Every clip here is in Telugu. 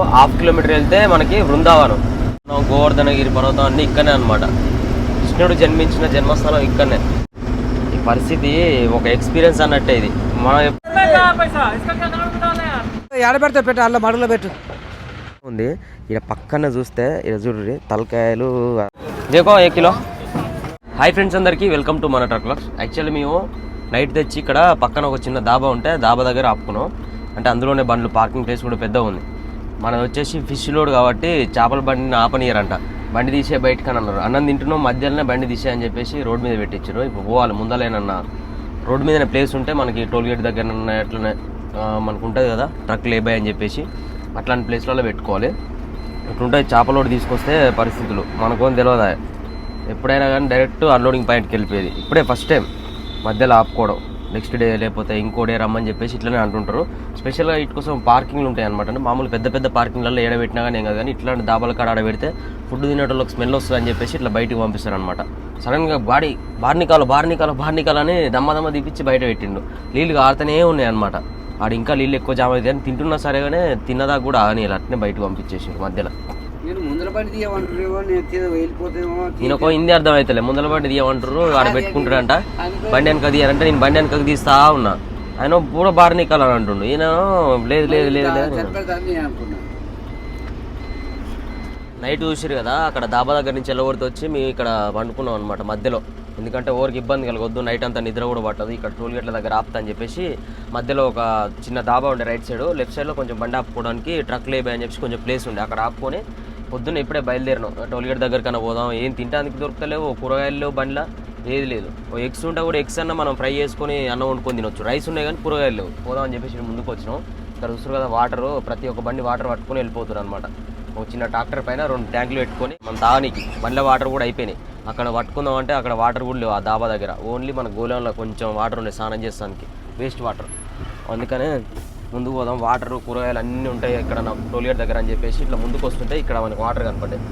హాఫ్ కిలోమీటర్ వెళ్తే మనకి బృందావనం మనం గోవర్ధనగిరి పర్వతం అన్ని ఇక్కడనే అనమాట కృష్ణుడు జన్మించిన జన్మస్థలం ఇక్కడనే. ఈ పరిస్థితి ఒక ఎక్స్పీరియన్స్ అన్నట్టే ఇది. మనం ఎప్- ఎడ పెడతా పెట్టు అల్ల మడుగులో పెట్టు. ఉంది. ఇక్కడ పక్కన చూస్తే ఇక్కడ చూడండి తలకాయలు. దేకో ఏ కిలో. హాయ్ ఫ్రెండ్స్ అందరికీ వెల్కమ్ టు మన ట్రక్ యాక్చువల్లీ మేము నైట్ తెచ్చి ఇక్కడ పక్కన ఒక చిన్న దాబా ఉంటే దాబా దగ్గర ఆపుకున్నాం. అంటే అందులోనే బండ్లు పార్కింగ్ ప్లేస్ కూడా పెద్దగా ఉంది. మనది వచ్చేసి ఫిష్ లోడ్ కాబట్టి చేపల బండిని ఆపనీయరంట. బండి తీసే బయటకు అని అన్నారు అన్నం తింటున్నాం మధ్యలోనే బండి తీసే అని చెప్పేసి రోడ్ మీద పెట్టించారు ఇప్పుడు పోవాలి ముందలేనన్న. రోడ్ మీద ప్లేస్ ఉంటే మనకి టోల్ గేట్ దగ్గర ఎట్లనే మనకు ఉంటుంది కదా ట్రక్ లేబాయ్ అని చెప్పేసి అట్లాంటి ప్లేస్లలో పెట్టుకోవాలి. ఇట్లుంటాయి చేపలోడు తీసుకొస్తే పరిస్థితులు. మనకు తెలియదా ఎప్పుడైనా కానీ డైరెక్ట్ అన్లోడింగ్ పాయింట్కి వెళ్ళిపోయేది ఇప్పుడే ఫస్ట్ టైం మధ్యలో ఆపుకోవడం. నెక్స్ట్ డే లేకపోతే ఇంకో డే రమ్మని చెప్పేసి ఇట్లనే అంటుంటారు. స్పెషల్గా ఇటు కోసం పార్కింగ్లు ఉంటాయి అనమాట అంటే మామూలు పెద్ద పెద్ద పార్కింగ్లలో ఏడబెట్టినా కానీ ఏం కాదు కానీ ఇట్లాంటి దాబాల కాడ ఆడబెడితే ఫుడ్ తినేటోళ్ళకి స్మెల్ వస్తుంది అని చెప్పేసి ఇట్లా బయటికి పంపిస్తారు అనమాట సడన్గా బాడీ బార్నికాలు బార్నికాలు బార్నికాలు అని దమ్మ దమ్మ తీపిచ్చి బయట పెట్టిండు. నీళ్ళు కారుతూనే ఉన్నాయి అనమాట ఆడు ఇంకా నీళ్ళు ఎక్కువ జామ అవుతాయి అని తింటున్నా సరేగానే తిన్నదాకా కూడా ఆని అట్నే బయటకు పంపించేసారు మధ్యలో. పడి తీయమంటారేమో నేను వెళ్ళిపోతేమో ఒక హిందీ అర్థం అవుతలే ముందల బండి తీయమంటారు ఆడ పెట్టుకుంటాడంట. బండి వెనక తీయాలంటే నేను బండి వెనక తీస్తా ఉన్నా. ఆయన కూడా బారనికాలు అని అంటుండు. ఈయన లేదు లేదు లేదు లేదు నైట్ చూసిరు కదా అక్కడ దాబా దగ్గర నుంచి వెళ్ళగొడితే వచ్చి మేము ఇక్కడ పండుకున్నాం అనమాట మధ్యలో. ఎందుకంటే ఓరికి ఇబ్బంది కలగొద్దు నైట్ అంతా నిద్ర కూడా పట్టదు. ఇక్కడ టోల్ గేట్ల దగ్గర ఆపుతా అని చెప్పేసి మధ్యలో ఒక చిన్న దాబా ఉండే రైట్ సైడ్ లెఫ్ట్ సైడ్లో కొంచెం బండి ఆపుకోవడానికి ట్రక్ లేబే అని చెప్పి కొంచెం ప్లేస్ ఉండే. అక్కడ ఆపుకొని పొద్దున్న ఇప్పుడే బయలుదేరినాం. టోల్ గేట్ దగ్గర కన్నా పోదాం. ఏం తింటానికి దొరుకుతలేవు. ఓ కూరగాయలు లేవు బండ్ల ఏది లేదు. ఓ ఎగ్స్ ఉంటే కూడా ఎగ్స్ అన్న మనం ఫ్రై చేసుకొని అన్నం వండుకొని తినొచ్చు. రైస్ ఉన్నాయి కానీ కూరగాయలు లేవు. పోదాం అని చెప్పేసి ముందుకు వచ్చినాం. ఇక్కడ చూస్తారు కదా వాటర్ ప్రతి ఒక్క బండి వాటర్ పట్టుకొని వెళ్ళిపోతారు అనమాట ఒక చిన్న ట్రాక్టర్ పైన రెండు ట్యాంకులు పెట్టుకొని మనం తాగనీకి బండ్ల వాటర్ కూడా అయిపోయినాయి. అక్కడ పట్టుకుందాం అంటే అక్కడ వాటర్ కూడా లేవు ఆ దాబా దగ్గర. ఓన్లీ మన గోలంలో కొంచెం వాటర్ ఉండే స్నానం చేస్తానికి వేస్ట్ వాటర్. అందుకనే ముందుకు పోదాం. వాటర్ కూరగాయలు అన్నీ ఉంటాయి ఇక్కడ నా దగ్గర అని చెప్పేసి ఇట్లా ముందుకు వస్తుంటే ఇక్కడ మనకి వాటర్ కనపడ్డాయి.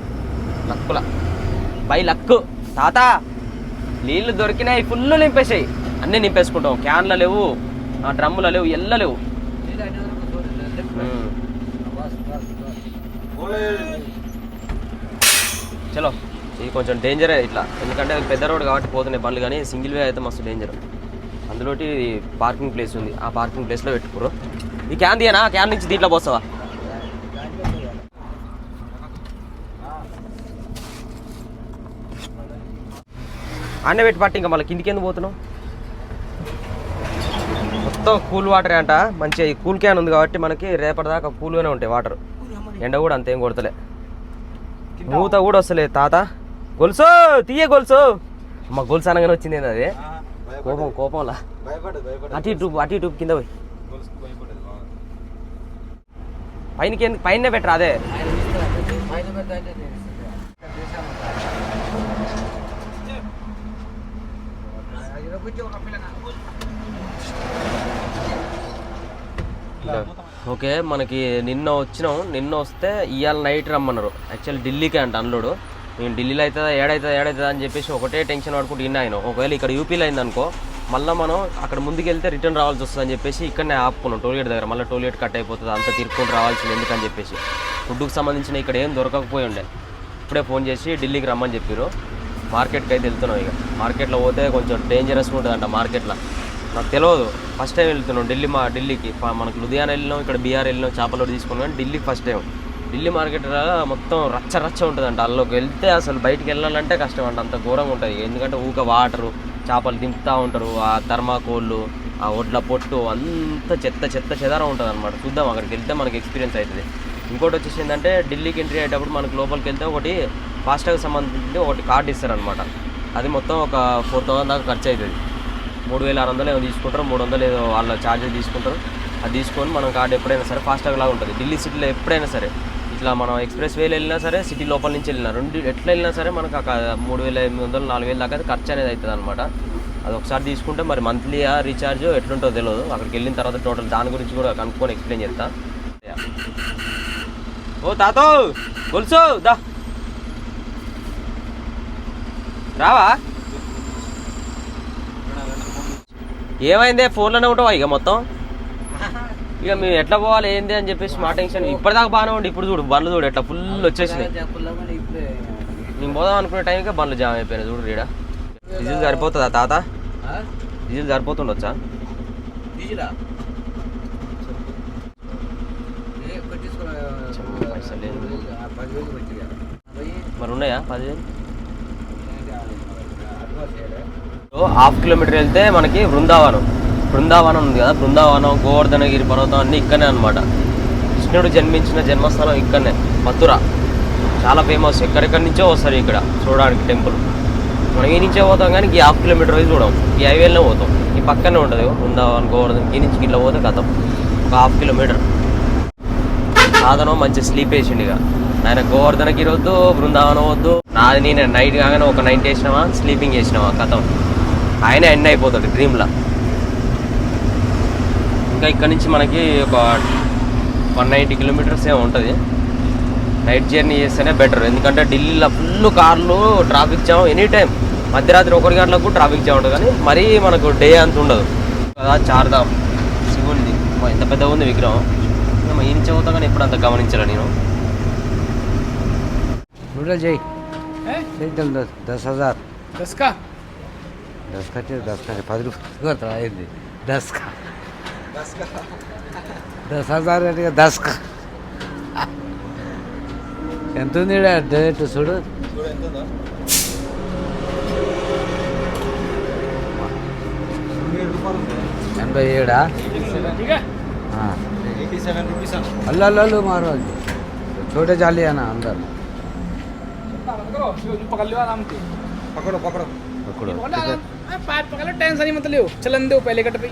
లక్కుల. బై లక్కు. తాత నీళ్ళు దొరికినాయి ఫుల్ నింపేసాయి. అన్నీ నింపేసుకుంటాం. క్యాన్ల లేవు ఆ డ్రమ్ములు లేవు ఎల్ల లేవు. చలో ఇది కొంచెం డేంజరే ఇట్లా. ఎందుకంటే పెద్ద రోడ్ కాబట్టి పోతున్నాయి బండ్లు కానీ సింగిల్ వే అయితే మస్తు డేంజర్ అందులోటి పార్కింగ్ ప్లేస్ ఉంది. ఆ పార్కింగ్ ప్లేస్లో పెట్టుకోరు ఈ క్యాన్ తీయనా? క్యాన్ నుంచి దీంట్లో పోస్తావా? అన్నీ పెట్టి పట్టి ఇంకా మళ్ళీ. కిందికి ఎందుకు పోతున్నావు? మొత్తం కూల్ వాటరే అంట. మంచిగా ఈ కూల్ క్యాన్ ఉంది కాబట్టి మనకి రేపటిదాకా కూల్గానే ఉంటాయి వాటర్. ఎండ కూడా అంతేం కొడతలే. మూత కూడా వస్తలే తాత. గొలుసు! తీయ గొలుసు! అమ్మ గొలుసు అనగానే వచ్చింది ఏంది అది? కోపం కోపంలా? అటు ఇటు అటు ఇటు కింద పోయి. పైనకి పైన పెట్టరా అదే నేను. ఓకే మనకి నిన్న వచ్చినాం. నిన్న వస్తే ఇవాళ నైట్ రమ్మన్నారు. యాక్చువల్ ఢిల్లీకే అంట అన్లోడు. మేము ఢిల్లీలో అవుతుందా ఏడవుతుందా ఏడవుతుందా అని చెప్పేసి ఒకటే టెన్షన్ పడుకుంటూ ఇన్న ఆయన ఒకవేళ ఇక్కడ యూపీలో అయిందనుకో మళ్ళీ మనం అక్కడ ముందుకెళ్తే రిటర్న్ రావాల్సి వస్తుంది అని చెప్పేసి ఇక్కడనే ఆపుకున్నాం. టోల్గేట్ దగ్గర మళ్ళీ టోల్గేట్ కట్ అయిపోతుంది. అంత తిరుక్కొని రావాల్సింది ఎందుకని చెప్పేసి. ఫుడ్కి సంబంధించిన ఇక్కడ ఏం దొరకకపోయి ఉండే. ఇప్పుడే ఫోన్ చేసి ఢిల్లీకి రమ్మని చెప్పారు మార్కెట్కి అయితే వెళ్తున్నాం ఇక. మార్కెట్లో పోతే కొంచెం డేంజరస్గా ఉంటుందంట మార్కెట్లో. నాకు తెలియదు ఫస్ట్ టైం వెళ్తున్నాం. ఢిల్లీ మా ఢిల్లీకి. మనకు లుధియానా వెళ్ళినాం ఇక్కడ బీఆర్ వెళ్ళినాం చేపలు తీసుకున్నాం కానీ ఢిల్లీకి ఫస్ట్ టైం ఢిల్లీ మార్కెట్ మొత్తం రచ్చ రచ్చ ఉంటుందంట. అందులోకి వెళ్తే అసలు బయటికి వెళ్ళాలంటే కష్టం అంట. అంత ఘోరంగా ఉంటుంది. ఎందుకంటే ఊక వాటరు చేపలు దింపుతూ ఉంటారు ఆ థర్మాకోళ్ళు ఆ ఒడ్ల పొట్టు అంత చెత్త చెత్త చెదారం ఉంటుంది అనమాట చూద్దాం అక్కడికి వెళ్తే మనకి ఎక్స్పీరియన్స్ అవుతుంది ఇంకోటి వచ్చేసి ఏంటంటే ఢిల్లీకి ఎంట్రీ అయ్యేటప్పుడు మనకు లోపలికి వెళ్తే ఒకటి ఫాస్టాగ్ సంబంధించి ఒకటి కార్డు ఇస్తారనమాట అది మొత్తం ఒక ఫోర్ థౌసండ్ దాకా ఖర్చు అవుతుంది మూడు వేల ఆరు వందలు ఏమో తీసుకుంటారు మూడు వందలు ఏదో వాళ్ళ ఛార్జెస్ తీసుకుంటారు. అది తీసుకొని మనం కార్డు ఎప్పుడైనా సరే ఫాస్టాగ్ లాగా ఉంటుంది. ఢిల్లీ సిటీలో ఎప్పుడైనా సరే ఇట్లా మనం ఎక్స్ప్రెస్ వేలు వెళ్ళినా సరే సిటీ లోపల నుంచి వెళ్ళినా రెండు ఎట్లా వెళ్ళినా సరే మనకు ఒక మూడు వేల ఎనిమిది వందలు నాలుగు వేలు దాకా అయితే ఖర్చు అనేది అవుతుంది అనమాట అది ఒకసారి తీసుకుంటే మరి మంత్లీ రీఛార్జ్ ఎట్లుంటో తెలియదు అక్కడికి వెళ్ళిన తర్వాత టోటల్ దాని గురించి కూడా కనుక్కొని ఎక్స్ప్లెయిన్ చేస్తా. ఓ తాతో గొలుసు దా. రావా? ఏమైందే? ఫోన్లోనే ఉంటావా ఇక మొత్తం? ఇక మేము ఎట్లా పోవాలి ఏంది అని చెప్పేసి మా టెన్షన్ ఇప్పటిదాకా బాగానే ఉండి ఇప్పుడు చూడు బండ్లు చూడు ఎట్లా ఫుల్ వచ్చేసినాయి. మేము పోదాం అనుకునే టైంకే బండ్లు జామ్ అయిపోయినాయి చూడు రీడ. డీజిల్ సరిపోతుందా తాత? డీజిల్ సరిపోతుండొచ్చా? మరి ఉన్నాయా పదివేలు? హాఫ్ కిలోమీటర్ వెళ్తే మనకి బృందావనం బృందావనం ఉంది కదా బృందావనం గోవర్ధనగిరి పర్వతం అన్నీ ఇక్కడనే అనమాట కృష్ణుడు జన్మించిన జన్మస్థలం ఇక్కడనే మథుర. చాలా ఫేమస్ ఎక్కడెక్కడి నుంచో వస్తారు ఇక్కడ చూడడానికి టెంపుల్. మనం ఈ నుంచే పోతాం కానీ ఈ హాఫ్ కిలోమీటర్ వైజ్ చూడం ఈ హైవేలోనే పోతాం. ఈ పక్కనే ఉంటుంది బృందావనం గోవర్ధన్ ఈ నుంచి ఇట్లా పోతే కథం. ఒక హాఫ్ కిలోమీటర్. సాధనం మంచి స్లీప్ వేసిండు ఇక ఆయన గోవర్ధనగిరి వద్దు బృందావనం వద్దు. నాది నేను నైట్ కాగానే ఒక నైట్ వేసినావా స్లీపింగ్ వేసినావా కథం. ఆయన ఎండ్ అయిపోతాడు డ్రీమ్లా ఇంకా ఇక్కడ నుంచి మనకి ఒక వన్ నైంటీ కిలోమీటర్స్ ఏమి ఉంటుంది. నైట్ జర్నీ చేస్తేనే బెటర్ ఎందుకంటే ఢిల్లీలో ఫుల్ కార్లు ట్రాఫిక్ జామ్ ఎనీ టైం మధ్యరాత్రి ఒకటి గంటలకు ట్రాఫిక్ జామ్ ఉంటుంది కానీ మరీ మనకు డే అంత ఉండదు. కదా చార్ధామ్ శివుడిది. ఎంత పెద్దగా ఉంది విగ్రహం. ఏం చదువుతా కానీ ఎప్పుడు అంత నేను. జై. దస్ హజార్. దస్ కా దస్కా దస్ పది రూపాయలు దస్కా. का चाहिए पद रुपये అయింది दस का दस हजार అంటే ఇక దస్ కా ఎంత ఉంది ఈడ డేట్ చూడు ఎనభై ఏడా ठीक है అల్లు అల్లు అల్లు మారు छोटे जाली है ना अंदर आराम करो जो पकड़ लो आराम से पकड़ो पकड़ लो आराम अरे पाइप पकड़ लो टेंशन ही मत लो चलन दो पहले कट रही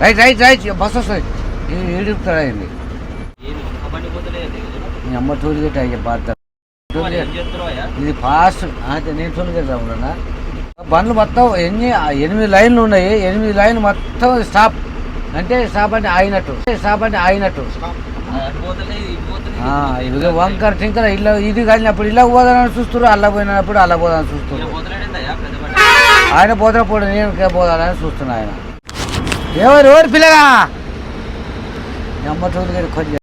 రైట్ రైట్ రైట్ బస్ వస్తుంది ఏడుపుతాడా మీ అమ్మ టూల్ గేట్ అయ్యే పాత మరి ఏం చేస్తున్నావయ్యా ఇది ఫాస్ట్ నేను టూల్ గేట్ రావునా బండ్లు మొత్తం ఎన్ని ఎనిమిది లైన్లు ఉన్నాయి ఎనిమిది లైన్లు మొత్తం స్టాప్ అంటే స్టాప్ అంటే ఆగినట్టు స్టాప్ అంటే ఆగినట్టు ఇది వంకర టింకర ఇల్లు ఇది కలిగినప్పుడు ఇళ్ళకి పోదానని చూస్తారు అల్ల పోయినప్పుడు అల్ల పోదాలని ఇలా చూస్తారు పోతలేడేందయ్యా పెద్ద బండి ఆయన పోతే పోటీ నేను పోదాలని చూస్తున్నా ఆయన. ఎవరు? ఎవరు పిల్లగా అమ్మ టూల్ కొంచెం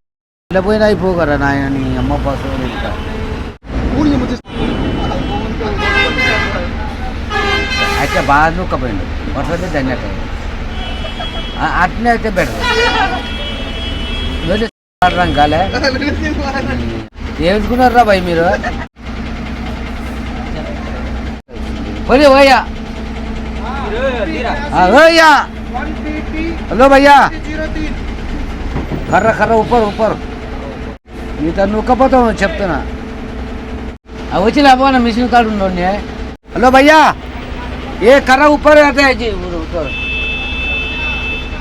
ఇలా అయిపోగరా నాయన నీ అమ్మ బస్సు ఇంకా అయితే బాగా నూక్కపోయిండు. వర్షం ధన్యత అట్నే అయితే బెటర్. వెళ్ళి ఆడడం కాలే ఏమిచుకున్నారా భయ్ మీరు? పోనీ పోయా ఓయ్యా హలో భయ్యా కర్ర కర్ర ఉప్పర్ ఉప్పర్ మీతో నూక్కపోతాం చెప్తున్నా ఆ వచ్చి లేకపోయినా మిషన్ కాడు ఉండండి హలో భయ్యా ఏ కర్ర ऊपर रहता है जी ऊपर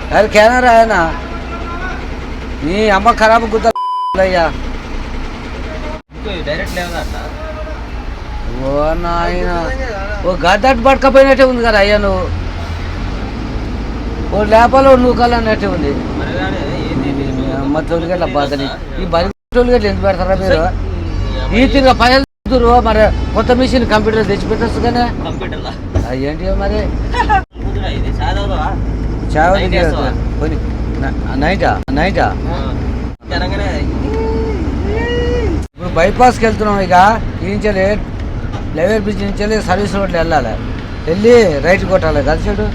यार कहना रहा है ना నీ అమ్మ ఖరాబ్ గుద్ద అయ్యా ఇంకో డైరెక్ట్ లేదా అట్లా ఓ నాయన. ఓ గద్దట్ పట్టుకపోయినట్టే ఉంది కదా అయ్యా నువ్వు. ఓ లేపలో నువ్వు ఉంది. ఏంది? ఇది? నీ అమ్మ తోలుగట్ల బాధని ఈ బరి తోలుగట్లు ఎందుకు పెడతారా మీరు? ఈ తిరిగి పైసలు తీసుకురు మరి కొత్త మిషన్ కంప్యూటర్ తెచ్చి పెట్టచ్చు అది ఏంటి మరి? నైటా? నైటా? ఇప్పుడు బైపాస్కి వెళ్తున్నాం ఇక. ఈ నుంచి లెవెల్ బ్రిడ్జ్ నుంచి వెళ్ళి సర్వీస్ రోడ్లు వెళ్ళాలి. వెళ్ళి రైట్ కొట్టాలి. కదా చూడు.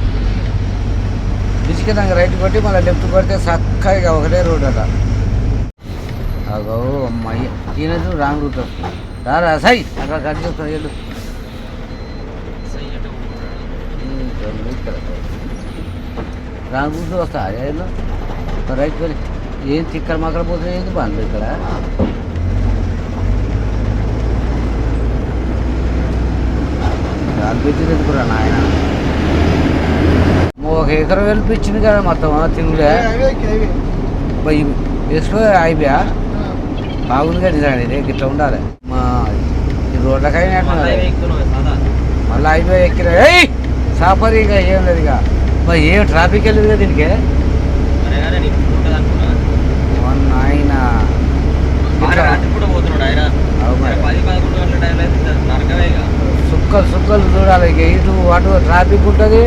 బ్రిడ్జ్ కింద రైట్ కొట్టి మళ్ళీ లెఫ్ట్ కొడితే చక్కగా ఇక ఒకటే రోడ్ అట. అగో అమ్మాయి. ఈయన రాంగ్ రూట్ రారా సై. అక్కడ కట్ చేస్తాను వెళ్ళు. రాంగ్ రూట్ వస్తా. వెళ్ళు రైట్ కొని ఏం తిక్కల మక్కల పోతున్నాయి ఏంది బాగుంది ఇక్కడ? కూడా నాయన. ఒక ఎకరం వెళ్ళి ఇచ్చింది కదా మొత్తం తిరుగులే ఎక్స్పో అయిపోయా బాగుందిగా డిజైన్ ఇది ఇట్లా ఉండాలి. మా ఈ రోడ్లకైనా మళ్ళా కదా అయిపోయి ఎక్కిరా. ఏయ్! సాపరి ఇక ఏం లేదు ఇక. మరి ఏం ట్రాఫిక్ వెళ్ళదు కదా దీనికి? పోతున్నాడు ఆయన. మరి. పది పదకొండు గంటల టైంలో అయితే నరకమే సుక్కలు సుక్కలు చూడాలి. ఇక ఇటు అటు ట్రాఫిక్ ఉంటుంది.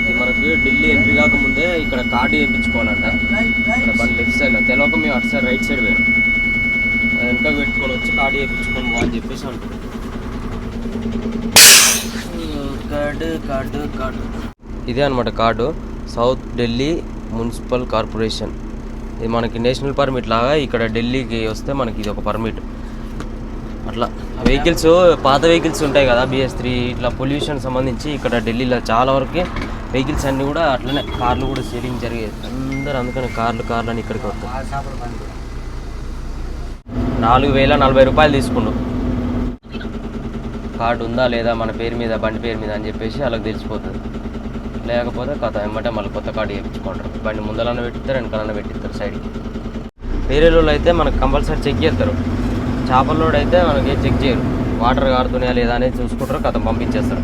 ఇది మనకి ఢిల్లీ ఎంట్రీ కాకముందే ఇక్కడ కార్డు వేయించుకోవాలంట. ఇక్కడ బండి లెఫ్ట్ సైడ్లో తెలియక మేము అటు సైడ్ రైట్ సైడ్ పోయాం అది వెనక పెట్టుకొని వచ్చి కార్డు వేయించుకొని అని చెప్పేసి అంటున్నాం కార్డు కార్డు కార్డు ఇదే అనమాట card. South Delhi municipal corporation. ఇది మనకి నేషనల్ పర్మిట్ లాగా ఇక్కడ ఢిల్లీకి వస్తే మనకి ఇది ఒక పర్మిట్. అట్లా. వెహికల్స్ పాత వెహికల్స్ ఉంటాయి కదా బిఎస్ త్రీ ఇట్లా పొల్యూషన్ సంబంధించి ఇక్కడ ఢిల్లీలో చాలా వరకు వెహికల్స్ అన్నీ కూడా అట్లనే కార్లు కూడా సేలింగ్ జరిగేది అందరూ అందుకని కార్లు కార్లు అని ఇక్కడికి వస్తాయి నాలుగు వేల నలభై రూపాయలు తీసుకుండు కార్డు ఉందా లేదా మన పేరు మీద బండి పేరు మీద అని చెప్పేసి వాళ్ళకి తెలిసిపోతుంది. లేకపోతే కథ వెంబటే మళ్ళీ కొత్త కార్డు చేయించుకుంటారు బండి ముందలన్న పెట్టిస్తారు వెనకాలన్న పెట్టిస్తారు సైడ్కి. వేరే వాళ్ళు అయితే మనకు కంపల్సరీ చెక్ చేస్తారు. చేపల్లోడు అయితే మనకి చెక్ చేయరు. వాటర్ కారుతున్నాయా లేదా అనేది చూసుకుంటారు కథ పంపించేస్తారు.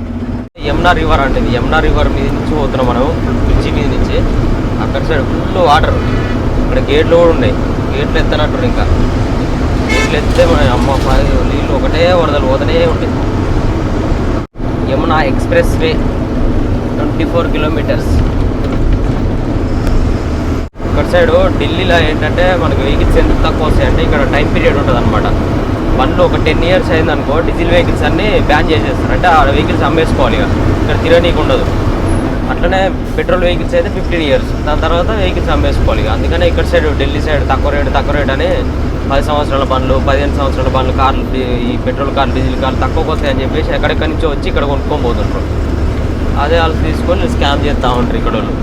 యమునా రివర్ అంటే ఇది. యమునా రివర్ మీద నుంచి పోతున్నాం మనం బ్రిడ్జి మీద నుంచి. అక్కడ సైడ్ ఫుల్ వాటర్. ఇక్కడ గేట్లు కూడా ఉన్నాయి. గేట్లు ఎత్తనట్టు ఇంకా. గేట్లు ఎత్తే మన అమ్మ నీళ్ళు ఒకటే వరదలు పోతూనే ఉంటాయి. Yamuna expressway twenty four kilometres. Side ఢిల్లీలో ఏంటంటే మనకి వెహికల్స్ ఎందుకు తక్కువ వస్తాయి అంటే ఇక్కడ టైం పీరియడ్ ఉంటుంది అనమాట బండ్లు ఒక టెన్ ఇయర్స్ అయిందనుకో డీజిల్ వెహికల్స్ అన్ని బ్యాన్ చేసేస్తారు. అంటే ఆ వెహికల్స్ అమ్మేసుకోవాలి ఇక. ఇక్కడ తిరగనీకి ఉండదు. అట్లనే పెట్రోల్ వెహికల్స్ అయితే ఫిఫ్టీన్ ఇయర్స్. దాని తర్వాత వెహికల్స్ అమ్మేసుకోవాలి ఇక. అందుకనే ఇక్కడ సైడ్ ఢిల్లీ సైడ్ తక్కువ రేటు తక్కువ రేట్ అని పది సంవత్సరాల బండ్లు పదిహేను సంవత్సరాల బండ్లు కార్లు ఈ పెట్రోల్ కార్లు డీజిల్ కార్లు తక్కువకి వస్తాయి అని చెప్పేసి ఎక్కడెక్కడి నుంచో వచ్చి ఇక్కడ కొనుక్కొని పోతుంటారు అదే వాళ్ళు తీసుకొని స్కామ్ చేస్తూ ఉంటారు ఇక్కడ వాళ్ళు.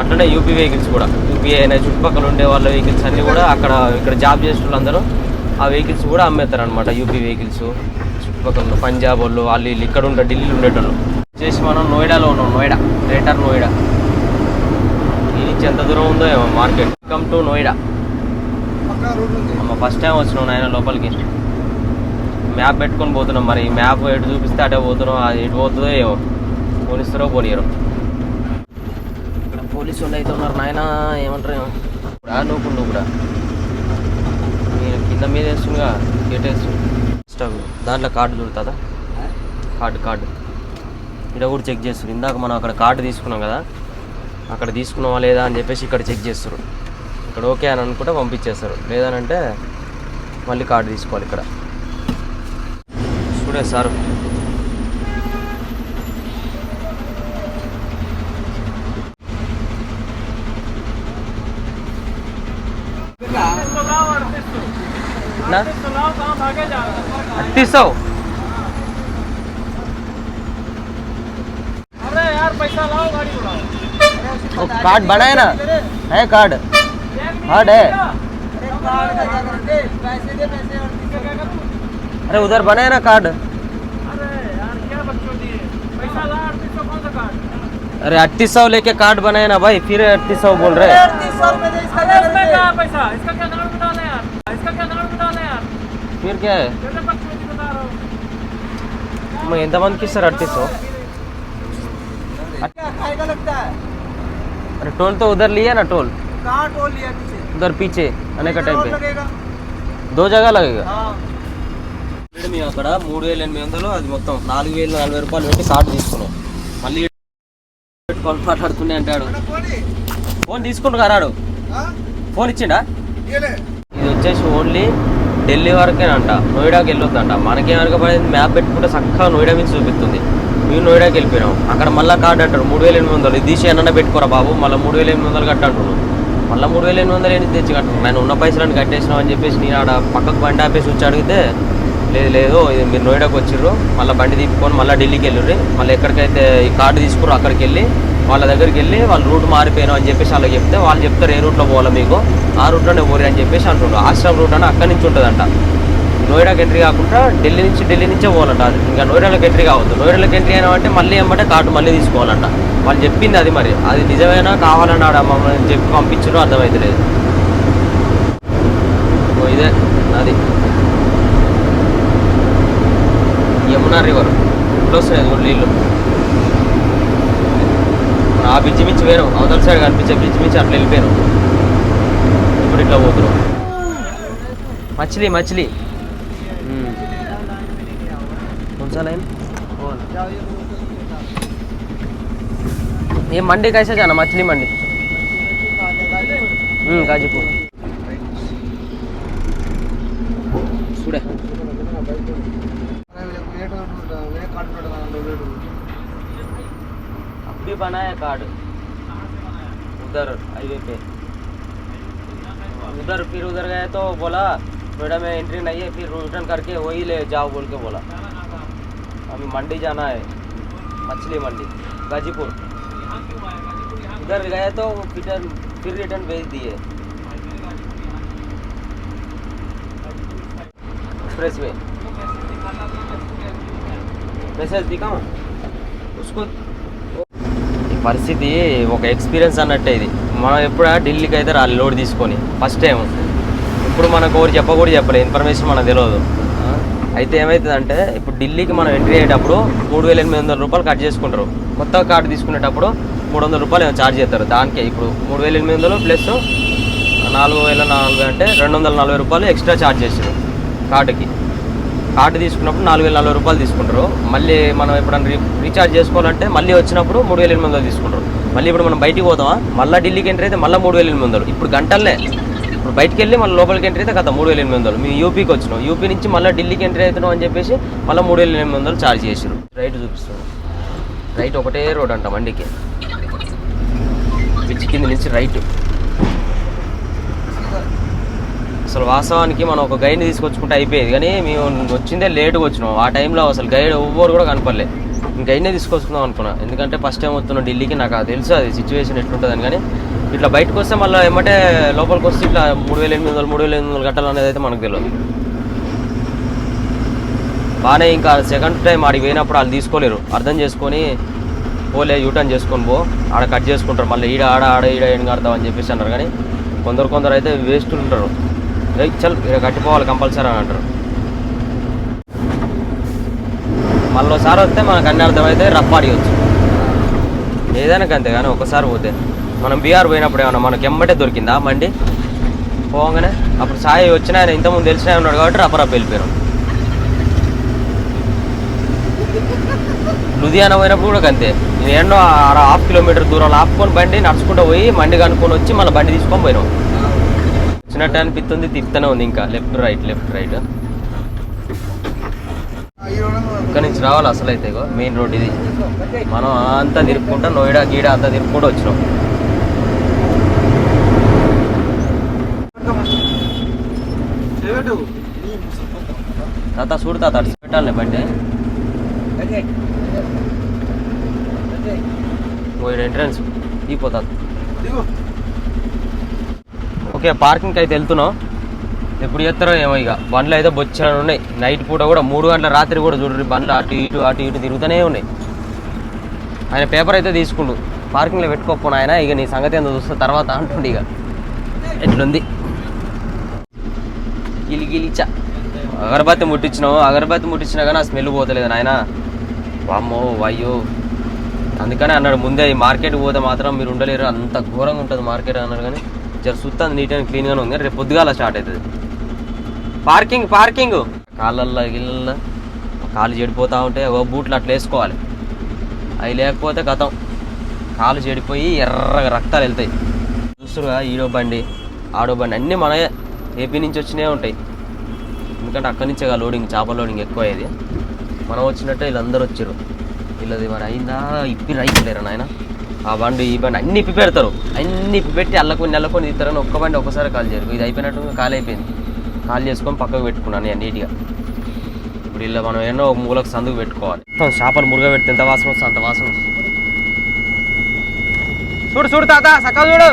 అట్లనే యూపీ వెహికల్స్ కూడా. యూపీ అయినా చుట్టుపక్కల ఉండే వాళ్ళ వెహికల్స్ అన్నీ కూడా అక్కడ ఇక్కడ జాబ్ చేసే వాళ్ళందరూ ఆ వెహికల్స్ కూడా అమ్మేస్తారు అనమాట యూపీ వెహికల్స్ చుట్టుపక్కల పంజాబ్ వాళ్ళు వాళ్ళు వీళ్ళు ఇక్కడ ఉండే ఢిల్లీలో ఉండేటోళ్ళు. చేసి మనం నోయిడాలో ఉన్నాం నోయిడా గ్రేటర్ నోయిడా. ఈ నుంచి ఎంత దూరం ఉందో ఏమో మార్కెట్. Come to Noida. అమ్మ ఫస్ట్ టైం వచ్చినాం నాయన లోపలికి. మ్యాప్ పెట్టుకొని పోతున్నాం మరి ఈ మ్యాప్ ఎటు చూపిస్తే అటే పోతున్నాం అది ఎటు పోతుందో ఏమో. పోనిస్తారో పోనీయరు. పోలీసు వాళ్ళు అయితే ఉన్నారు. నాయన ఏమంటారు? ఇప్పుడు నువ్వు నువ్వు కూడా. నేను కింద మీద వేస్తుండగా గేట్ స్టవ్ దాంట్లో కార్డు దొరుకుతుందా? Card card. ఇక్కడ కూడా చెక్ చేస్తారు ఇందాక మనం అక్కడ కార్డు తీసుకున్నాం కదా అక్కడ తీసుకున్నావా లేదా అని చెప్పేసి ఇక్కడ చెక్ చేస్తారు ఇక్కడ ఓకే అని అనుకుంటే పంపించేస్తారు. లేదనంటే మళ్ళీ కార్డు తీసుకోవాలి ఇక్కడ. చూడే సార్. कितना अट्ठीस सौ? कार्ड बड़ा है ना? है कार्ड? कार्ड है। अरे उधर बना है ना कार्ड? अरे अट्ठीस सौ लेके कार्ड बनाए ना भाई फिर अट्ठीस सौ बोल रहे हैं। ఫిర్ క్యా ఇస్తారు इंतमान అరే सर अड़तीस सौ अरे टोल तो उधर लिया ना टोल? कहाँ टोल लिया पीछे మేము అక్కడ మూడు వేల ఎనిమిది వందలు అది మొత్తం నాలుగు వేల నలభై రూపాయలు పెట్టి షార్ట్ తీసుకున్నాం మళ్ళీ పెట్టుకొని మాట్లాడుకునే అంటాడు ఫోన్ తీసుకుంటు కరాడు ఫోన్ ఇచ్చిండా ఇది వచ్చేసి ఓన్లీ ఢిల్లీ వరకేనంట నోయిడాకి వెళ్ళొద్దంట. మనకి పడింది మ్యాప్ పెట్టుకుంటే చక్కగా నోయిడా మీద చూపిస్తుంది. మేము నోయిడాకి వెళ్ళిపోయినాం. అక్కడ మళ్ళీ కార్డు అంటారు మూడు వేల ఎనిమిది వందలు. ఇది తీసి ఏమన్నా పెట్టుకోరా బాబు మళ్ళీ మూడు వేల ఎనిమిది వందలు కట్టంటున్నాను మళ్ళీ మూడు వేల ఎనిమిది వందలు ఏంటి తెచ్చి కట్టను నేను ఉన్న పైసలను కట్టేసినాం అని చెప్పేసి నేను ఆడ పక్కకు బండి ఆపేసి వచ్చి అడిగితే లేదు లేదు ఇది మీరు నోయిడాకి వచ్చిర్రు. మళ్ళీ బండి తిప్పుకొని మళ్ళీ ఢిల్లీకి వెళ్ళిర్రు. మళ్ళీ ఎక్కడికైతే ఈ కార్డు తీసుకుర్రు అక్కడికి వెళ్ళి వాళ్ళ దగ్గరికి వెళ్ళి వాళ్ళు రూట్ మారిపోయినాం అని చెప్పేసి వాళ్ళకి చెప్తే వాళ్ళు చెప్తారు ఏ రూట్లో పోవాలో మీకు. ఆ రూట్లోనే పోరి అని చెప్పేసి అంటుండ్రు ఆశ్రమ్ రూట్ అని అక్కడి నుంచి ఉంటుందంట. నోయిడాకి ఎంట్రీ కాకుండా ఢిల్లీ నుంచి ఢిల్లీ నుంచే పోవాలంట అది. ఇంకా నోయిడాలోకి ఎంట్రీ కావద్దు. నోయిడాలోకి ఎంట్రీ అయినా అంటే మళ్ళీ ఏమంటే కార్డు మళ్ళీ తీసుకోవాలంట. వాళ్ళు చెప్పింది అది మరి. అది నిజమేనా కావాలన్నాడు మమ్మల్ని చెప్పి పంపించడం అర్థమవుతలేదు ఓ ఇదే అది యమునా రివర్ ఇట్లా వస్తున్నాయి నీళ్ళు? ఆ బ్రిడ్జి మించి వేరు. అవతల సైడ్ కనిపించే బ్రిడ్జి మించి అట్లా వెళ్ళిపోయాను ಇಟ್ಲ ಹೋದ್ರು ಮಚ್ಲಿ ಮಚ್ಲಿ ಹ್ಞೂ ಒಂದ್ಸಲ ಏನು ये मंडी कैसे जाना मछली मंडी हम्म गाजीपुर చూడే अभी बनाया कार्ड उधर हाईवे पे उधर फिर उधर गए तो बोला मैडम में एंट्री नहीं है फिर रिटर्न करके वही ले जाओ बोल के बोला अभी मंडी जाना है मछली मंडी गाजीपुर उधर गए तो रिटर्न फिर रिटर्न भेज दिए एक्सप्रेस वे మెసేజ్ దిగాం उसको ఈ పరిస్థితి ఒక ఎక్స్పీరియన్స్ అన్నట్టే ఇది మనం ఎప్పుడు ఢిల్లీకి అయితే రాలి లోడ్ తీసుకొని ఫస్ట్ టైం ఇప్పుడు మనకు ఎవరు చెప్పకూడదు చెప్పలేదు ఇన్ఫర్మేషన్ మనకు తెలియదు అయితే ఏమవుతుందంటే ఇప్పుడు ఢిల్లీకి మనం ఎంట్రీ అయ్యేటప్పుడు మూడు వేల ఎనిమిది వందల రూపాయలు కట్ చేసుకుంటారు. కొత్త కార్డు తీసుకునేటప్పుడు మూడు వందల రూపాయలు ఛార్జ్ చేస్తారు దానికే. ఇప్పుడు మూడు వేల ఎనిమిది వందలు ప్లస్ నాలుగు వేల నాలుగు అంటే రెండు వందల నలభై రూపాయలు ఎక్స్ట్రా ఛార్జ్ చేస్తారు కార్డుకి. కార్డు తీసుకున్నప్పుడు నాలుగు వేల నలభై రూపాయలు తీసుకుంటారు. మళ్ళీ మనం ఎప్పుడైనా రీ రీఛార్జ్ చేసుకోవాలంటే మళ్ళీ వచ్చినప్పుడు మూడు వేల ఎనిమిది వందలు తీసుకుంటారు. మళ్ళీ ఇప్పుడు మనం బయటికి పోతామా? మళ్ళీ ఢిల్లీకి ఎంట్రీ అయితే మళ్ళీ మూడు వేల ఎనిమిది వందలు. ఇప్పుడు గంటలనే. ఇప్పుడు బయటికి వెళ్ళి మళ్ళీ లోపలికి ఎంట్రీ అయితే కదా మూడు వేల ఎనిమిది వందలు. మేము యూపీకి వచ్చినాం. యూపీ నుంచి మళ్ళీ ఢిల్లీకి ఎంట్రీ అవుతున్నాం అని చెప్పేసి మళ్ళీ మూడు వేల ఎనిమిది వందలు ఛార్జ్ చేసారు రైట్ చూపిస్తాను రైట్ ఒకటే రోడ్ అంట వండికి బ్రిడ్జ్ కింద నుంచి రైట్ అసలు వాస్తవానికి మనం ఒక గైడ్ని తీసుకొచ్చుకుంటే అయిపోయేది. కానీ మేము వచ్చిందే లేటుగా వచ్చినాం. ఆ టైంలో అసలు గైడ్ ఎవ్వరు కూడా కనపడలేదు గైడ్నే తీసుకొచ్చుకుందాం అనుకున్నా. ఎందుకంటే ఫస్ట్ టైం వస్తున్నా ఢిల్లీకి నాకు అది తెలుసు అది సిచ్యువేషన్ ఎట్లుంటుందని. కానీ ఇట్లా బయటకు వస్తే మళ్ళీ ఏమంటే లోపలికి వస్తే ఇట్లా మూడు వేల ఎనిమిది వందలు మూడు వేల ఎనిమిది వందలు కట్టాలనేది అయితే మనకు తెలియదు. బాగానే ఇంకా సెకండ్ టైం ఆడికి పోయినప్పుడు వాళ్ళు తీసుకోలేరు. అర్థం చేసుకొని పోలే యూటర్న్ చేసుకొని పో ఆడ కట్ చేసుకుంటారు. మళ్ళీ ఈడ ఆడ ఆడ ఈడ ఏం అని చెప్పేసి అన్నారు. కానీ కొందరు కొందరు అయితే వేస్ట్ ఉంటారు. చల్ కట్టిపోవాలి కంపల్సరీ అని అంటారు. మళ్ళీ ఒకసారి వస్తే మనకు అన్ని అర్థమైతే రఫ్ ఏదైనా అంతే కానీ ఒకసారి పోతే. మనం బీఆర్ పోయినప్పుడు ఏమన్నా మనకి ఎమ్మటే దొరికిందా మండి పోగానే అప్పుడు సాయి వచ్చిన ఆయన ఇంతకుముందు తెలిసిన ఉన్నాడు కాబట్టి రప్ప రప్ప వెళ్ళిపోయాం లుధియానా పోయినప్పుడు కూడా అంతే నేను ఎన్నో హాఫ్ కిలోమీటర్ దూరంలో ఆపుకొని బండి నడుచుకుంటూ పోయి మండి కనుక్కొని వచ్చి మళ్ళీ బండి తీసుకొని పోయినాం. వచ్చినట్టు అనిపిస్తుంది తిప్పుతూనే ఉంది ఇంకా. Left right left right. ఇక్కడ నుంచి రావాలి అసలు అయితే మెయిన్ రోడ్ ఇది. మనం అంతా తిరుపుకుంటా నోయిడా గీడ అంతా తిరుపుకుంటూ వచ్చినాం. తాత చూడు తాత అటు పెట్టాలి బండి. పోయి ఎంట్రన్స్ ఇపోతా ఓకే పార్కింగ్కి అయితే వెళ్తున్నాం. ఎప్పుడు చేస్తారో ఏమో ఇక. బండ్లు అయితే బొచ్చిన ఉన్నాయి. నైట్ పూట కూడా మూడు గంటల రాత్రి కూడా చూడండి బండ్లు అటు ఇటు అటు ఇటు తిరుగుతూనే ఉన్నాయి. ఆయన పేపర్ అయితే తీసుకుండు. పార్కింగ్లో పెట్టుకోకపోను ఆయన ఇక నీ సంగతి ఎంత చూస్తే తర్వాత అంటుండే ఇక. ఎట్లుంది? గిలి గిలిచా అగరబత్తి ముట్టించినావు అగరబత్తి ముట్టించినా కానీ ఆ స్మెల్ పోతలేదు నాయన. వామ్మో అయ్యో. అందుకనే అన్నాడు ముందే మార్కెట్ మార్కెట్కి పోతే మాత్రం మీరు ఉండలేరు. అంత ఘోరంగా ఉంటుంది మార్కెట్ అన్నాడు కానీ జర సుత్తా నీట్ అండ్ క్లీన్గానే ఉంది రేపు పొద్దుగాల స్టార్ట్ అవుతుంది. Parking parking. కాళ్ళల్లో గిళ్ళల్లో కాళ్ళు చెడిపోతూ ఉంటే ఓ బూట్లు అట్లా వేసుకోవాలి. అవి లేకపోతే గతం కాలు చెడిపోయి ఎర్రగా రక్తాలు వెళ్తాయి. చూస్తురుగా ఈడో బండి ఆడో బండి అన్నీ మనమే ఏపీ నుంచి వచ్చినే ఉంటాయి. ఎందుకంటే అక్కడి నుంచే లోడింగ్ చేపల లోడింగ్ ఎక్కువ అయ్యేది మనం వచ్చినట్టే వీళ్ళందరూ వచ్చారు వీళ్ళది మరి అయిందా? ఇప్పి రైతులేరు నాయన? ఆ బండి ఈ బండి అన్ని ఇప్పి పెడతారు. అన్ని ఇప్పి పెట్టి అల్లకొని నెలకొని తీస్తారని ఒక్క బండి ఒక్కసారి కాల్ చేయరు ఇది అయిపోయినట్టు కాల్ అయిపోయింది. కాల్ చేసుకొని పక్కకు పెట్టుకున్నాను నేను నీట్గా. ఇప్పుడు ఇలా మనం ఎన్నో ఒక మూలకు సందుకు పెట్టుకోవాలి. మొత్తం చేపలు మురుగ పెడితే ఎంత వాసన వస్తుంది అంత వాసన వస్తుంది. చూడు చూడు తాత సక్క చూడు.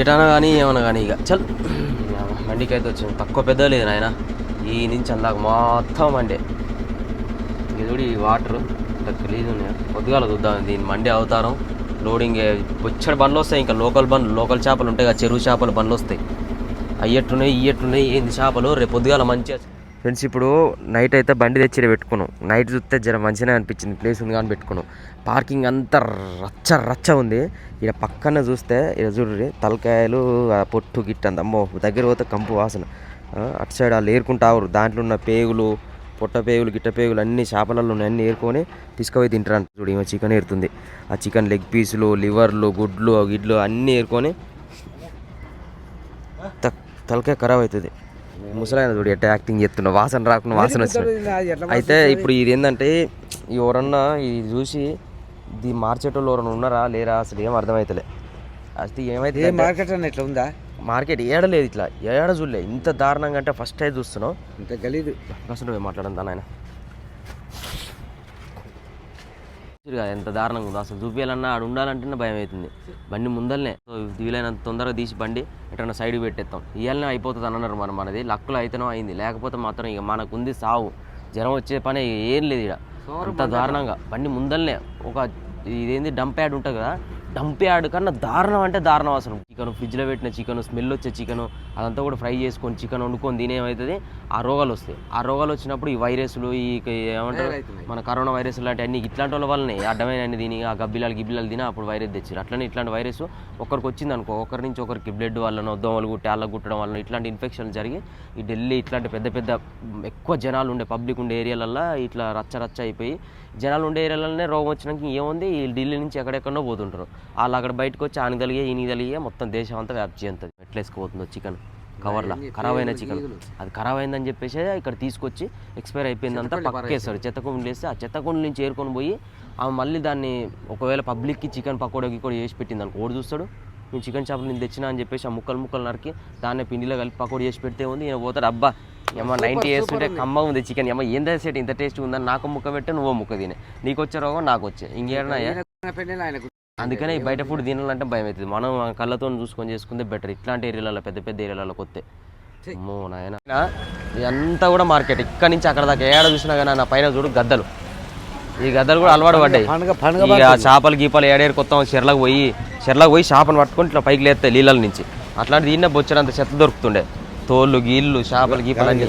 ఏటనా కానీ ఏమన్నా కానీ ఇక. చల్. మండికి అయితే వచ్చింది. తక్కువ పెద్ద లేదు నాయన. ఈ నుంచి అందాక మొత్తం మండే. ఇది చూడు ఈ వాటర్. ఇంత గలీజ్ పొద్దుగాల చూద్దాం. దీని మండే అవతారం. లోడింగ్ బొచ్చడి బండ్లు వస్తాయి ఇంకా లోకల్ బండ్లు లోకల్ చేపలు ఉంటాయి కదా చెరువు చేపలు బండ్లు వస్తాయి. అయ్యట్టున్నాయి ఇయ్యట్టున్నాయి ఏంది చేపలు? రేపు పొద్దుగాల మంచిగా ఫ్రెండ్స్ ఇప్పుడు నైట్ అయితే బండి తెచ్చి పెట్టుకున్నాం. నైట్ చూస్తే జర మంచిగా అనిపించింది ప్లేస్ ఉంది కానీ పెట్టుకున్నాం. పార్కింగ్ అంతా రచ్చ రచ్చ ఉంది. ఇక్కడ పక్కన చూస్తే ఇక్కడ చూడండి తలకాయలు ఆ పొట్టు గిట్ట అంత అమ్మో దగ్గర పోతే కంపు వాసన. అటు సైడ్ వాళ్ళు ఏరుకుంటారు దాంట్లో ఉన్న పేగులు పొట్ట పేగులు గిట్ట పేగులు అన్ని చేపలలో ఉన్నాయి అన్ని ఏరుకొని తీసుకుపోయి తింటారంట చూడు ఈమె చికెన్ ఏరుతుంది. ఆ చికెన్ లెగ్ పీసులు లివర్లు గుడ్లు గిడ్లు అన్నీ ఏరుకొని త- తలకాయ ఖరాబ్ అవుతుంది. ముసలాయన చూడు ఎట్ట యాక్టింగ్ చేస్తున్నా వాసన రాకుండా వాసన వచ్చిన అయితే ఇప్పుడు ఇది ఏంటంటే ఎవరన్నా ఇది చూసి ఇది మార్చేటోళ్ళు ఎవరన్నా ఉన్నారా లేరా అసలు ఏం అర్థమవుతలే అసలు ఏమైతే మార్కెట్ అన్న ఇట్లా ఉందా? మార్కెట్ ఏడలేదు ఇట్లా. ఏడ చూడలే. ఇంత దారుణంగా అంటే ఫస్ట్ అయితే చూస్తున్నావు. ఇంత గలీదు అసలు నువ్వే మాట్లాడంతా నాయన ఎంత దారుణంగా ఉందో. అసలు చూపించాలన్నా ఆడు ఉండాలంటేనే భయం అవుతుంది. బండి ముందలనే సో వీలైనంత తొందరగా తీసి బండి ఎటన్నా సైడ్కి పెట్టేస్తాం. ఇవాళనే అయిపోతుంది అని అన్నారు మనం మనది. లక్కులో అయితేనో అయింది. లేకపోతే మాత్రం ఇక మనకు ఉంది సావు. జ్వరం వచ్చే పని ఏం లేదు ఇక అంత దారుణంగా. బండి ముందలనే ఒక ఇదేంది డంప్ యాడ్ ఉంటుంది కదా. డంప్ యాడ్ కన్నా దారుణం అంటే దారుణం అసలు. చికెన్ ఫ్రిడ్జ్లో పెట్టిన చికెన్ స్మెల్ వచ్చే చికెన్ అదంతా కూడా ఫ్రై చేసుకొని చికెన్ వండుకొని తినేమవుతుంది ఆ రోగాలు వస్తాయి. ఆ రోగాలు వచ్చినప్పుడు ఈ వైరస్లు ఈ ఈ ఏమంటారు? మన కరోనా వైరస్ లాంటి అన్ని ఇట్లాంటి వాళ్ళ వల్లనే అడ్డమైన అన్ని తిని ఆ గబ్బిలాలు గిబ్బిలాలు తిని అప్పుడు వైరస్ తెచ్చారు అట్లనే ఇట్లాంటి వైరస్ ఒకరికి వచ్చింది అనుకో ఒకరి నుంచి ఒకరికి బ్లడ్ వల్లనో దోమలు గుట్టి అల్ల గుట్టడం వల్ల ఇట్లాంటి ఇన్ఫెక్షన్ జరిగి ఈ ఢిల్లీ ఇట్లాంటి పెద్ద పెద్ద ఎక్కువ జనాలు ఉండే పబ్లిక్ ఉండే ఏరియాలల్లో ఇట్లా రచ్చ రచ్చ అయిపోయి జనాలు ఉండే ఏరియాలలోనే రోగం వచ్చినాక ఏముంది ఈ ఢిల్లీ నుంచి ఎక్కడెక్కడో పోతుంటారు. వాళ్ళు అక్కడ బయటకు వచ్చి ఆనగలిగే ఈనగలిగే మొత్తం దేశం అంతా వ్యాప్తి చెందుతుంది. ఎట్లా వేసుకుపోతుందో చికెన్ కవర్లో ఖరాబ్ అయిన చికెన్. అది ఖరాబ్ అయిందని చెప్పేసి ఇక్కడ తీసుకొచ్చి ఎక్స్పైర్ అయిపోయిందంతా పక్కేస్తాడు చెత్త కుండలు వేస్తే ఆ చెత్త కుండల నుంచి ఏరుకొని పోయి ఆమె మళ్ళీ దాన్ని ఒకవేళ పబ్లిక్కి చికెన్ పకోడా కూడా చేసి పెట్టింది అనుకో ఓడి చూస్తాడు. నేను చికెన్ చేపలు నేను తెచ్చినా అని చెప్పేసి ఆ ముక్కలు ముక్కలు నరికి దాన్ని పిండిలో కలిపి పకోడీ చేసి పెడితే ఉంది ఈయన పోతాడు. అబ్బా! ఏమో నైంటీ ఇయర్స్ ఉంటే కమ్మ ఉంది చికెన్. ఏమో ఏందా సెట్ ఇంత టేస్ట్ ఉందని నాకు ముక్క పెట్టే నువ్వు ముక్క తినే. నీకు వచ్చే రోగం నాకు వచ్చే. ఆయనకు అందుకనే బయట ఫుడ్ తినాలంటే భయం అవుతుంది. మనం కళ్ళతో చూసుకొని చేసుకుంటే బెటర్. ఇట్లాంటి ఏరియాలలో పెద్ద పెద్ద ఏరియాలలో కొత్తే అమ్మో నాయన. ఇదంతా కూడా మార్కెట్. ఇక్కడ నుంచి అక్కడ దాకా. ఏడ చూసినా కానీ నా పైన చూడు గద్దలు. ఈ గద్దలు కూడా అలవాటు పడ్డాయి. ఇక చేపలు గీపలు ఏడేరు కొత్త. చెర్లకు పోయి చెర్లకు పోయి చేపను పట్టుకొని ఇట్లా పైకి లేస్తాయి నీళ్ళ నుంచి. అట్లాంటి దీన్నే బొచ్చడంత చెత్త దొరుకుతుండే. తోళ్ళు గీళ్ళు చేపలు గీపలు అన్ని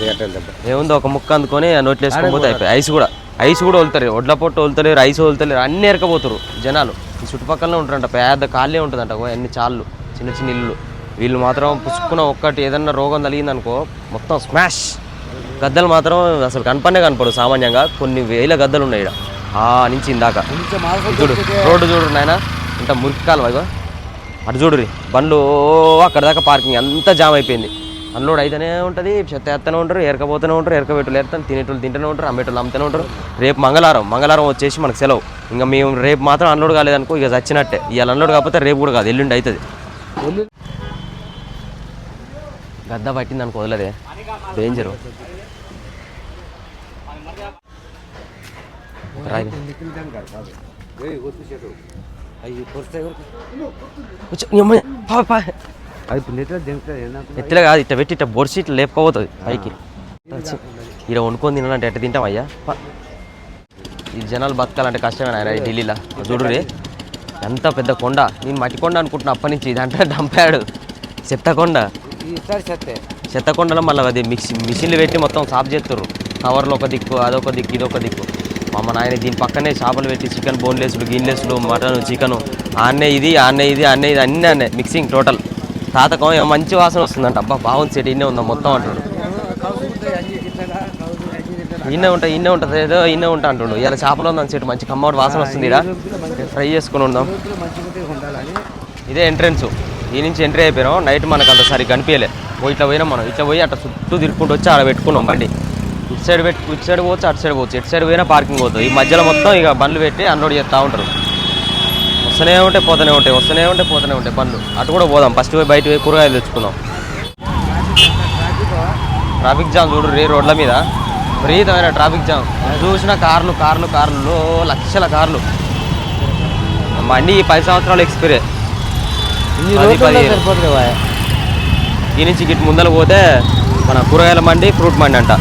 ఏముందో ఒక ముక్క అందుకొని నోట్లో వేసుకొని పోతే అయిపోయి. ఐస్ కూడా ఐస్ కూడా వదులుతారు ఒడ్ల పొట్టు వదులుతలేరు ఐస్ వదులుతలేరు. అన్ని ఎరకపోతారు జనాలు. ఈ చుట్టుపక్కలనే ఉంటారంట పెద్ద ఖాళీ ఉంటుందంట అన్ని చాళ్ళు చిన్న చిన్న ఇల్లు వీళ్ళు మాత్రం పుసుకున్న ఒక్కటి ఏదన్నా రోగం తగిలిందనుకో మొత్తం స్మాష్. గద్దలు మాత్రం అసలు కనపనే కనపడు సామాన్యంగా. కొన్ని వేల గద్దలు ఉన్నాయి ఇక్కడ ఆ నుంచి ఇందాక. చూడు రోడ్డు చూడు నాయన. ఇంత మురికి కాలువ అటు చూడు బండ్లు అక్కడ దాకా పార్కింగ్ అంతా జామ్ అయిపోయింది. అన్లోడ్ అయితేనే ఉంటుంది చెత్త ఎత్తనే ఉంటారు ఎరకపోతూనే ఉంటారు ఎరకబెట్టులు ఎత్తాను తినేటోళ్ళు తింటూనే ఉంటారు అమ్మేటోళ్ళు అమ్ముతూనే ఉంటారు. రేపు మంగళవారం మంగళవారం వచ్చేసి మనకు సెలవు. ఇంకా మేము రేపు మాత్రం అన్లోడ్ కాలేదనుకో ఇక చచ్చినట్టే. ఇవాళ అన్లోడ్ కాకపోతే రేపు కూడా కాదు ఎల్లుండి అవుతుంది గద్ద పట్టింది అనుకో వదలదే. డేంజరు రాయి. అది దింపుతుంది ఎత్తులే కాదు ఇట్ట పెట్టి ఇట్ట బొడిసి ఇట్లా లేపుకోపోతుంది పైకి. ఇక్కడ వండుకొని తినాలంటే ఎట్ట తింటామయ్యా పా. ఈ జనాలు బతకాలంటే కష్టమే ఆయన ఢిల్లీలో. చూడు ఎంత పెద్ద కొండ. నేను మట్టి కొండ అనుకుంటున్నా అప్పటి నుంచి ఇదంటే డంపాడు. చెత్త కొండ. చెత్తే. కొండలో మళ్ళీ అది మిక్స్ మిషన్లు పెట్టి మొత్తం సాఫ్ చేస్తారు కవర్లో ఒక దిక్కు అదొక దిక్కు ఇదొక దిక్కు. మా నాయన దీని పక్కనే చేపలు పెట్టి చికెన్ బోన్లెస్లు గిన్నెస్లు మటన్ చికెన్. ఆన్నే ఇది ఆన్నే ఇది ఆన్నే ఇది అన్నీ అన్నే మిక్సింగ్ టోటల్. తాతకం మంచి వాసన వస్తుందంట. అబ్బా బాగుంది సెట్ ఇన్నే ఉందా మొత్తం అంటాడు. ఇన్నే ఉంటాయి ఇన్నే ఉంటుంది ఏదో ఇన్నే ఉంటా అంటుండు. ఇలా చేపలు ఉందని సెట్ మంచి కమ్మటి వాసన వస్తుంది ఇక్కడ ఫ్రై చేసుకుని ఉందాం. ఇదే ఎంట్రెన్స్ ఈ నుంచి ఎంట్రీ అయిపోయినాం. నైట్ మనకు అంత సరిగ్గా కనిపించలే. పోయి ఇట్లా పోయినాం మనం. ఇట్లా పోయి అట్లా చుట్టూ తిరుక్కుంటూ వచ్చి ఆడ పెట్టుకున్నాం బండి. ఇటు సైడ్ పెట్టి ఇటు సైడ్ పోవచ్చు అటు సైడ్ పోవచ్చు. ఇటు సైడ్ పోయినా పార్కింగ్ పోతుంది. ఈ మధ్యలో మొత్తం ఇక బండ్లు పెట్టి అన్లోడ్ చేస్తూ ఉంటారు. వస్తూనే ఉంటాయి పోతూనే ఉంటాయి వస్తూనే ఉంటాయి పోతూనే ఉంటాయి బండ్లు అటు కూడా పోదాం. ఫస్ట్ పోయి బయట పోయి కూరగాయలు తెచ్చుకుందాం. ట్రాఫిక్ జామ్ చూడు రే రోడ్ల మీద. విపరీతమైన ట్రాఫిక్ జామ్ చూసిన కార్లు కార్లు కార్లు లక్షల కార్లు. ఈ పది సంవత్సరాలు ఎక్స్పీరియన్స్ ఈ నుంచి గిట్ ముందర పోతే మన కూరగాయల మండి ఫ్రూట్ మండి అంట.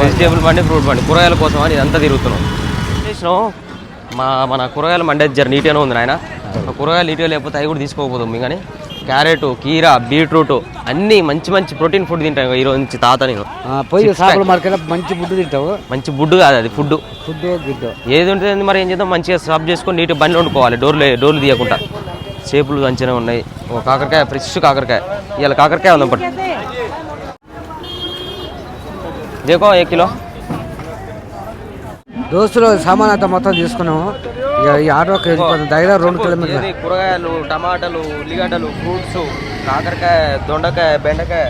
Vegetable mandi fruit mandi. కూరగాయల కోసం అని ఇదంతా తిరుగుతున్నాం. చేసినాం. మా మన కూరగాయల మండి జర నీట్గానే ఉంది నాయన. కూరగాయలు నీట్గా లేకపోతే అవి కూడా తీసుకోకపోతాం మీ కానీ క్యారెట్ కీరా బీట్రూట్ అన్నీ మంచి మంచి ప్రోటీన్ ఫుడ్ తింటాను ఈ రోజు నుంచి తాత నేను. పోయి చేపల మార్కెట్ మంచి ఫుడ్ తింటావు? మంచి ఫుడ్ కాదు అది ఫుడ్. ఫుడ్ ఏది ఉంటుంది మరి ఏం చేద్దాం? మంచిగా సాఫ్ చేసుకొని నీట్గా బండి వండుకోవాలి డోర్లు డోర్లు తీయకుండా. చేపలు మంచిగా ఉన్నాయి. ఒక కాకరకాయ ఫ్రెష్ కాకరకాయ. ఇవాళ కాకరకాయ ఉందాం పట్టు. దేకో ఏ కిలో? దోస్తులు సామాన్ అంతా మొత్తం తీసుకున్నాము. ఇక ఈ ఆటోకి వెళ్ళిపోతుంది దగ్గర రెండు కిలోమీటర్లు. కూరగాయలు టమాటాలు ఉల్లిగడ్డలు ఫ్రూట్స్ కాకరకాయ దొండకాయ బెండకాయ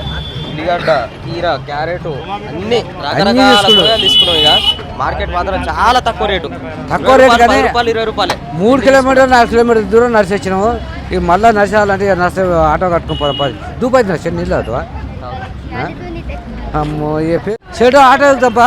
ఉల్లిగడ్డ కీర క్యారెట్ అన్ని రకరకాల తీసుకున్నాం. ఇక. మార్కెట్ మాత్రం చాలా తక్కువ రేటు. తక్కువ రేటు కానీ- రూపాయలు ఇరవై రూపాయలే. మూడు కిలోమీటర్లు నాలుగు కిలోమీటర్ దూరం నడిచి వచ్చినాము. ఇక మళ్ళీ నడిచాలంటే నడిస్తే ఆటో కట్టుకుని పోదాం. దూపాయి నడిచి నీళ్ళు అమ్మో ఏ చెడు ఆటో వెళ్తాంపా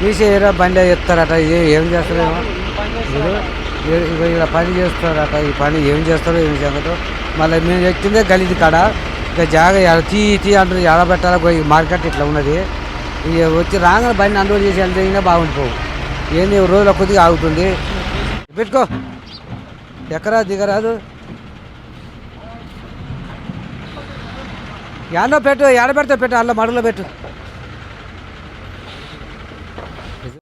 తీసి బండి ఎత్తారట ఏ- ఏం చేస్తారేమో ఇప్పుడు ఇలా పని చేస్తారట ఈ పని ఏం చేస్తారో ఏం చేస్తారో. మళ్ళీ మేము ఎక్కిందే గలీది కాడ. ఇక జాగ తీ తీ అంటారు ఎడబెట్టాలా పోయి మార్కెట్ ఇట్లా ఉన్నది. ఇక వచ్చి రాగానే బండి అన్లోడ్ చేసి వెళ్తే బాగుండిపోవు. ఏంది రోజుల కొద్దిగా ఆగుతుంది. పెట్టుకో. ఎక్కరా దిగరాదు. యాడో పెట్టు ఎడ పెట్టు అల్ల మడుగులో పెట్టు.